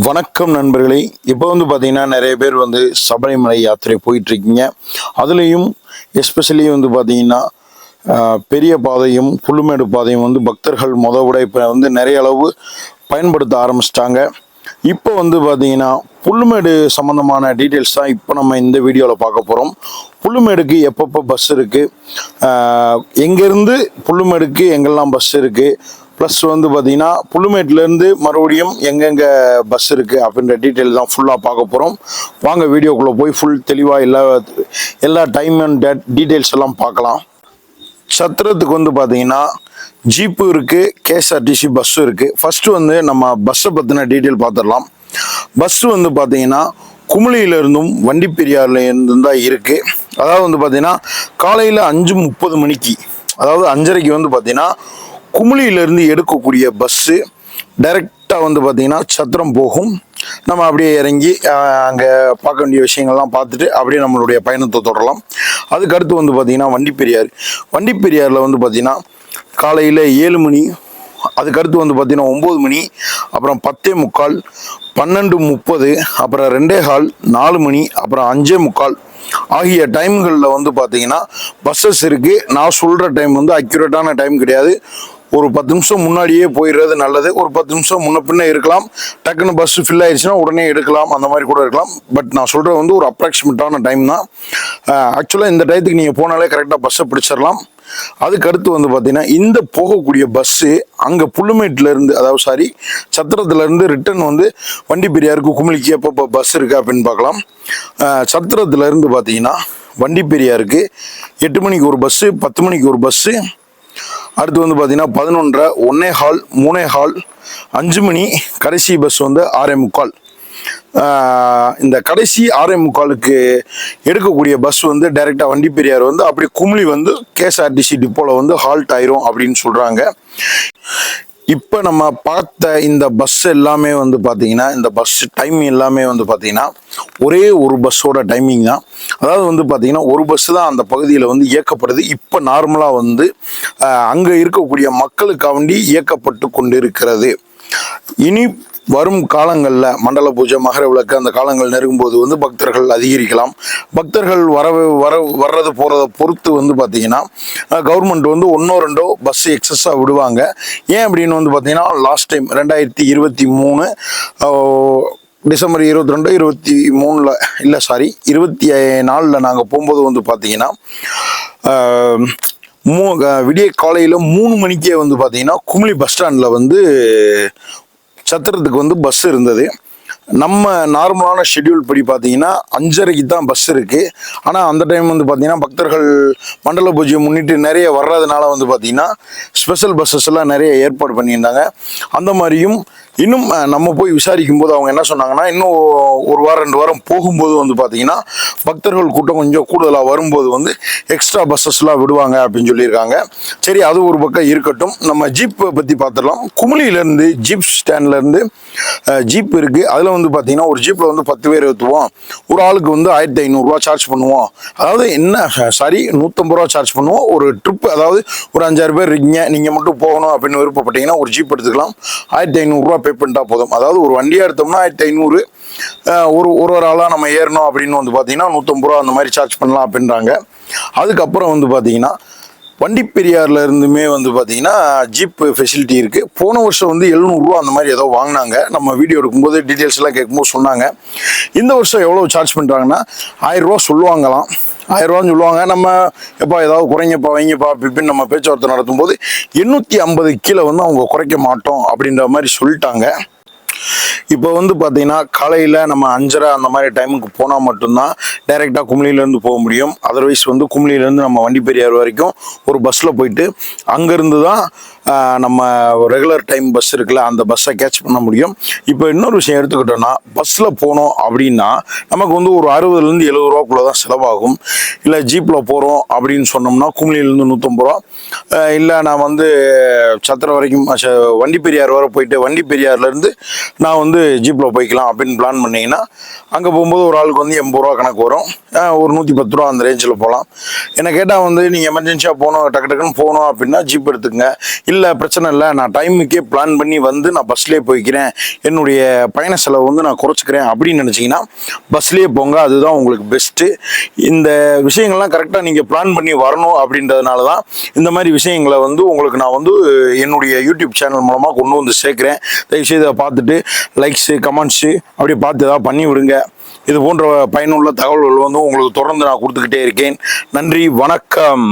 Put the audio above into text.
வணக்கம் நண்பர்களே. இப்போ வந்து பார்த்தீங்கன்னா நிறைய பேர் வந்து சபரிமலை யாத்திரை போயிட்டுருக்கீங்க. அதுலேயும் எஸ்பெஷலி வந்து பார்த்தீங்கன்னா பெரிய பாதையும் புல்லுமேடு பாதையும் வந்து பக்தர்கள் முத விட இப்போ வந்து நிறைய அளவு பயன்படுத்த ஆரம்பிச்சிட்டாங்க. இப்போ வந்து பார்த்தீங்கன்னா புல்லுமேடு சம்மந்தமான டீட்டெயில்ஸ் தான் இப்போ நம்ம இந்த வீடியோவில் பார்க்க போகிறோம் புல்லுமேடுக்கு எப்பப்போ பஸ் இருக்குது எங்கேருந்து புல்லுமேடுக்கு எங்கெல்லாம் பஸ் இருக்குது ப்ளஸ் வந்து பார்த்தீங்கன்னா புல்லுமேட்லேருந்து மறுபடியும் எங்கெங்கே பஸ் இருக்குது அப்படின்ற டீட்டெயில் தான் ஃபுல்லாக பார்க்க போகிறோம் வாங்க வீடியோக்குள்ளே போய் ஃபுல் தெளிவாக எல்லா எல்லா டைம் அண்ட் டேட் டீட்டெயில்ஸ் எல்லாம் பார்க்கலாம். சத்திரத்துக்கு வந்து பார்த்தீங்கன்னா ஜீப்பு இருக்குது கேஎஸ்ஆர்டிசி பஸ்ஸும் இருக்குது ஃபஸ்ட்டு வந்து நம்ம பஸ்ஸை பற்றின டீட்டெயில் பார்த்துடலாம் பஸ்ஸு வந்து பார்த்தீங்கன்னா குமிளியிலிருந்தும் வண்டி இருந்தும் தான் இருக்குது அதாவது வந்து பார்த்தீங்கன்னா காலையில் அஞ்சு முப்பது மணிக்கு அதாவது அஞ்சரைக்கு வந்து பார்த்தீங்கன்னா குமுளியிலேருந்து எடுக்கக்கூடிய பஸ்ஸு டைரெக்டாக வந்து பார்த்தீங்கன்னா சத்திரம் போகும். நம்ம அப்படியே இறங்கி அங்கே பார்க்க வேண்டிய விஷயங்கள்லாம் பார்த்துட்டு அப்படியே நம்மளுடைய பயணத்தை தொடரலாம். அதுக்கடுத்து வந்து பார்த்தீங்கன்னா வண்டிப்பெரியார் வண்டிப்பெரியாரில் வந்து பார்த்திங்கன்னா காலையில் ஏழு மணி அதுக்கடுத்து வந்து பார்த்திங்கன்னா ஒம்பது மணி அப்புறம் பத்தே முக்கால் பன்னெண்டு முப்பது அப்புறம் ரெண்டே கால் நாலு மணி அப்புறம் அஞ்சே முக்கால் ஆகிய டைம்களில் வந்து பார்த்தீங்கன்னா பஸ்ஸஸ் இருக்குது நான் சொல்கிற டைம் வந்து அக்யூரேட்டான டைம் கிடையாது. ஒரு பத்து நிமிஷம் முன்னாடியே போயிடுறது நல்லது. ஒரு பத்து நிமிஷம் முன்ன பின்ன இருக்கலாம். டக்குன்னு பஸ் ஃபில் ஆயிடுச்சுன்னா உடனே எடுக்கலாம். அந்த மாதிரி கூட இருக்கலாம். பட் நான் சொல்கிறது வந்து ஒரு அப்ராக்சிமேட்டான டைம் தான். ஆக்சுவலாக இந்த டயத்துக்கு நீங்கள் போனாலே கரெக்டாக பஸ்ஸை பிடிச்சிடலாம். அதுக்கு அடுத்து வந்து பார்த்தீங்கன்னா இந்த போகக்கூடிய பஸ்ஸு அங்கே புல்லுமேட்லேருந்து அதாவது சாரி சத்திரத்துலேருந்து ரிட்டர்ன் வந்து வண்டி பெரியாருக்கு குமிழிக்கு எப்போ பஸ் இருக்கா அப்படின்னு பார்க்கலாம். சத்திரத்துலேருந்து பார்த்தீங்கன்னா வண்டி பெரியாருக்கு எட்டு மணிக்கு ஒரு பஸ்ஸு பத்து மணிக்கு ஒரு பஸ்ஸு அடுத்து வந்து பார்த்தீங்கன்னா பதினொன்றரை ஒன்னே ஹால் மூணே ஹால் அஞ்சு மணி கடைசி பஸ் வந்து ஆறே முக்கால். இந்த கடைசி ஆறே முக்காலுக்கு எடுக்கக்கூடிய பஸ் வந்து டைரெக்டாக வண்டி பெரியார் வந்து அப்படி கும்ளி வந்து கேஎஸ்ஆர்டிசி டிப்போவில் வந்து ஹால்ட் ஆயிரும் அப்படின்னு சொல்கிறாங்க இப்போ நம்ம பார்த்த இந்த பஸ் எல்லாமே வந்து பார்த்தீங்கன்னா இந்த பஸ் டைம் எல்லாமே வந்து பார்த்தீங்கன்னா ஒரே ஒரு பஸ்ஸோட டைமிங் தான். அதாவது வந்து பார்த்தீங்கன்னா ஒரு பஸ் தான் அந்த பகுதியில் வந்து இயக்கப்படுது. இப்போ நார்மலாக வந்து அங்கே இருக்கக்கூடிய மக்களுக்காண்டி இயக்கப்பட்டு கொண்டு இருக்கிறது இனி வரும் காலங்களில் மண்டல பூஜை மகர விளக்கு அந்த காலங்கள் நெருங்கும்போது வந்து பக்தர்கள் அதிகரிக்கலாம். பக்தர்கள் வர வர வர்றது போகிறத பொறுத்து வந்து பார்த்திங்கன்னா கவர்மெண்ட் வந்து ஒன்றோ ரெண்டோ பஸ் எக்ஸஸாக விடுவாங்க. ஏன் அப்படின்னு வந்து பார்த்திங்கன்னா லாஸ்ட் டைம் ரெண்டாயிரத்தி இருபத்தி மூணு டிசம்பர் இருபத்தி ரெண்டு இருபத்தி மூணில் இல்லை சாரி இருபத்தி நாலில் நாங்கள் போகும்போது வந்து பார்த்தீங்கன்னா மூ விடிய காலையில் மூணு மணிக்கே வந்து பார்த்தீங்கன்னா குமிளி பஸ் ஸ்டாண்டில் வந்து சத்திரத்துக்கு வந்து பஸ் இருந்தது. நம்ம நார்மலான ஷெட்யூல் படி பார்த்தீங்கன்னா அஞ்சரைக்கு தான் பஸ் இருக்குது ஆனால் அந்த டைம் வந்து பார்த்தீங்கன்னா பக்தர்கள் மண்டல பூஜையை முன்னிட்டு நிறைய வர்றதுனால வந்து பார்த்தீங்கன்னா ஸ்பெஷல் பஸ்ஸஸ் எல்லாம் நிறைய ஏற்பாடு பண்ணியிருந்தாங்க. அந்த மாதிரியும் இன்னும் நம்ம போய் விசாரிக்கும் போது அவங்க என்ன சொன்னாங்கன்னா இன்னும் ஒரு வாரம் ரெண்டு வாரம் போகும்போது வந்து பார்த்தீங்கன்னா பக்தர்கள் கூட்டம் கொஞ்சம் கூடுதலாக வரும்போது வந்து எக்ஸ்ட்ரா பஸ்ஸஸ்லாம் விடுவாங்க அப்படின்னு சொல்லியிருக்காங்க. சரி அது ஒரு பக்கம் இருக்கட்டும். நம்ம ஜீப்பை பற்றி பார்த்துடலாம் குமிளியிலேருந்து ஜீப் ஸ்டாண்ட்லேருந்து ஜீப் இருக்குது அதில் வந்து பார்த்தீங்கன்னா ஒரு ஜீப்பில் வந்து பத்து பேர் ஏற்றுவோம் ஒரு ஆளுக்கு வந்து ஆயிரத்தி ஐநூறுரூவா சார்ஜ் பண்ணுவோம். அதாவது என்ன சாரி நூற்றம்பது ரூபா சார்ஜ் பண்ணுவோம். ஒரு ட்ரிப் அதாவது ஒரு அஞ்சாறு பேர் இருக்கீங்க நீங்கள் மட்டும் போகணும் அப்படின்னு விருப்பப்பட்டீங்கன்னா ஒரு ஜீப் எடுத்துக்கலாம். ஆயிரத்தி ஐநூறுரூவா பே பண்ணிட்டா போதும். அதாவது ஒரு வண்டியாக எடுத்தோம்னா ஆயிரத்தி ஐநூறு ஒரு ஒரு ஒரு ஆளாக நம்ம ஏறணும் அப்படின்னு வந்து பார்த்தீங்கன்னா நூற்றம்பது ரூபா அந்த மாதிரி சார்ஜ் பண்ணலாம் அப்படின்றாங்க. அதுக்கப்புறம் வந்து பார்த்தீங்கன்னா வண்டி பெரியாரில் இருந்துமே வந்து பார்த்தீங்கன்னா ஜீப் ஃபெசிலிட்டி இருக்குது போன வருஷம் வந்து எழுநூறுவா அந்த மாதிரி ஏதோ வாங்கினாங்க. நம்ம வீடியோ எடுக்கும்போது டீட்டெயில்ஸ் எல்லாம் கேட்கும்போது சொன்னாங்க. இந்த வருஷம் எவ்வளோ சார்ஜ் பண்ணுறாங்கன்னா ஆயிரரூவா சொல்லுவாங்களாம். ஆயிரரூவான்னு சொல்லுவாங்க. நம்ம எப்போ ஏதாவது குறைங்கப்பா வைங்கப்பா பிப்பின்னு நம்ம பேச்சுவார்த்தை நடத்தும் போது எண்ணூற்றி ஐம்பது கீழே வந்து அவங்க குறைக்க மாட்டோம் அப்படின்ற மாதிரி சொல்லிட்டாங்க. இப்போ வந்து பார்த்தீங்கன்னா காலையில் நம்ம அஞ்சரை அந்த மாதிரி டைமுக்கு போனால் மட்டும்தான் டைரெக்டாக கும்ளிலேருந்து போக முடியும். அதர்வைஸ் வந்து கும்ளிலேருந்து நம்ம வண்டி பெரியார் வரைக்கும் ஒரு பஸ்ஸில் போயிட்டு அங்கேருந்து தான் நம்ம ரெகுலர் டைம் பஸ் இருக்குல்ல அந்த பஸ்ஸை கேட்ச் பண்ண முடியும். இப்போ இன்னொரு விஷயம் எடுத்துக்கிட்டோம்னா பஸ்ஸில் போனோம் அப்படின்னா நமக்கு வந்து ஒரு அறுபதுலேருந்து எழுபது ரூபாக்குள்ளே தான் செலவாகும். இல்லை ஜீப்பில் போகிறோம் அப்படின்னு சொன்னோம்னா கும்ளிலேருந்து நூற்றம்பது ரூபா. இல்லை நான் வந்து சத்திரம் வரைக்கும் ச- வண்டி பெரியார் வரை போயிட்டு வண்டி பெரியார்லேருந்து நான் வந்து ஜீப்பில் போய்க்கலாம் அப்படின்னு பிளான் பண்ணிங்கன்னா அங்கே போகும்போது ஒரு ஆளுக்கு வந்து எண்பது ரூபா கணக்கு வரும். ஒரு நூற்றி பத்து ரூபா அந்த ரேஞ்சில் போகலாம். என்ன கேட்டால் வந்து நீங்கள் எமர்ஜென்சியாக போகணும் டக்கு டக்குன்னு போகணும் அப்படின்னா ஜீப் எடுத்துக்கங்க. இல்லை பிரச்சனை இல்லை. நான் டைமுக்கே பிளான் பண்ணி வந்து நான் பஸ்லேயே போய்க்கிறேன். என்னுடைய பயண செலவு வந்து நான் குறைச்சிக்கிறேன் அப்படின்னு நினச்சிங்கன்னா பஸ்லேயே போங்க. அதுதான் உங்களுக்கு பெஸ்ட்டு இந்த விஷயங்கள்லாம் கரெக்டாக நீங்கள் பிளான் பண்ணி வரணும் அப்படின்றதுனால தான் இந்த மாதிரி விஷயங்களை வந்து உங்களுக்கு நான் வந்து என்னுடைய யூடியூப் சேனல் மூலமாக கொண்டு வந்து சேர்க்குறேன். தயவுசெய்து அதை பார்த்துட்டு லைக்ஸு கமெண்ட்ஸு அப்படி பார்த்து ஏதாவது பண்ணி விடுங்க. இது போன்ற பயனுள்ள தகவல்கள் வந்து உங்களுக்கு தொடர்ந்து நான் கொடுத்துக்கிட்டே இருக்கேன். நன்றி வணக்கம்.